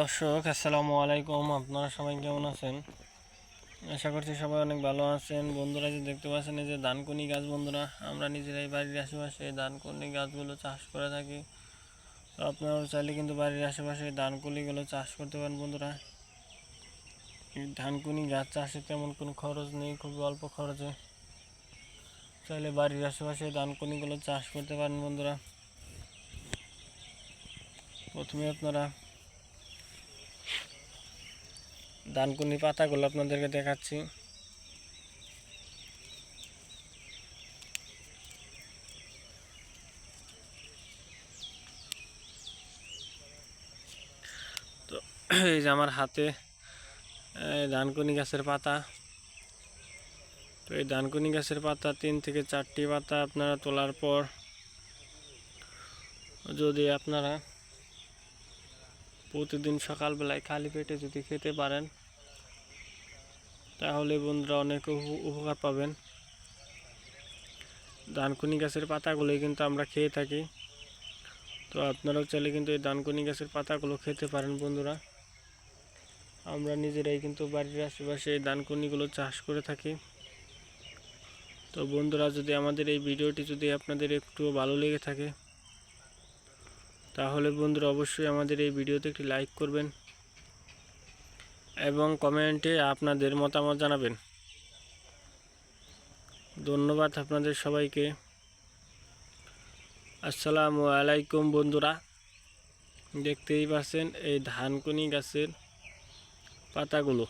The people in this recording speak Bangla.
দর্শক, আসসালামু আলাইকুম। আপনারা সবাই কেমন আছেন? আশা করছি সবাই অনেক ভালো আছেন। বন্ধুরা যে দেখতে পাচ্ছেন, এই যে ধানকুনি গাছ বন্ধুরা, আমরা নিজেরাই বাড়ির আশেপাশে ধানকুনি গাছগুলো চাষ করে থাকি। তো আপনারাও চাইলে কিন্তু বাড়ির আশেপাশে এই ধানকুনিগুলো চাষ করতে পারেন বন্ধুরা। ধানকুনি গাছ চাষে তেমন কোনো খরচ নেই খুবই অল্প খরচে। চাইলে বাড়ির আশেপাশে ধানকুনিগুলো চাষ করতে পারেন বন্ধুরা। প্রথমে আপনারা দানকুনি পাতাগুলো আপনাদেরকে দেখাচ্ছি। তো, এই যে আমার হাতে দানকুনি গাছের পাতা। তো এই দানকুনি গাছের পাতা তিন থেকে চারটি পাতা আপনারা তোলার পর যদি আপনারা প্রতিদিন সকালবেলায় খালি পেটে যদি খেতে পারেন তাহলে বন্ধুরা অনেক উপ- উপকার পাবেন। দানকুনি গাছের পাতাগুলোই কিন্তু আমরা খেয়ে থাকি। তো আপনারাও চাইলে কিন্তু এই দানকুনি গাছের পাতাগুলো খেতে পারেন বন্ধুরা। আমরা নিজেরাই কিন্তু বাড়ির আশেপাশে এই দানকুনিগুলো চাষ করে থাকি। তো বন্ধুরা যদি আমাদের এই ভিডিওটি যদি আপনাদের একটু ভালো লেগে থাকে, তাহলে বন্ধুরা অবশ্যই আমাদের এই ভিডিওতে একটি লাইক করবেন। এবং কমেন্টে আপনাদের মতামত জানাবেন। ধন্যবাদ আপনাদের সবাইকে। আসসালামু আলাইকুম বন্ধুরা। দেখতেই পাচ্ছেন এই ধানকুনি গাছের পাতাগুলো।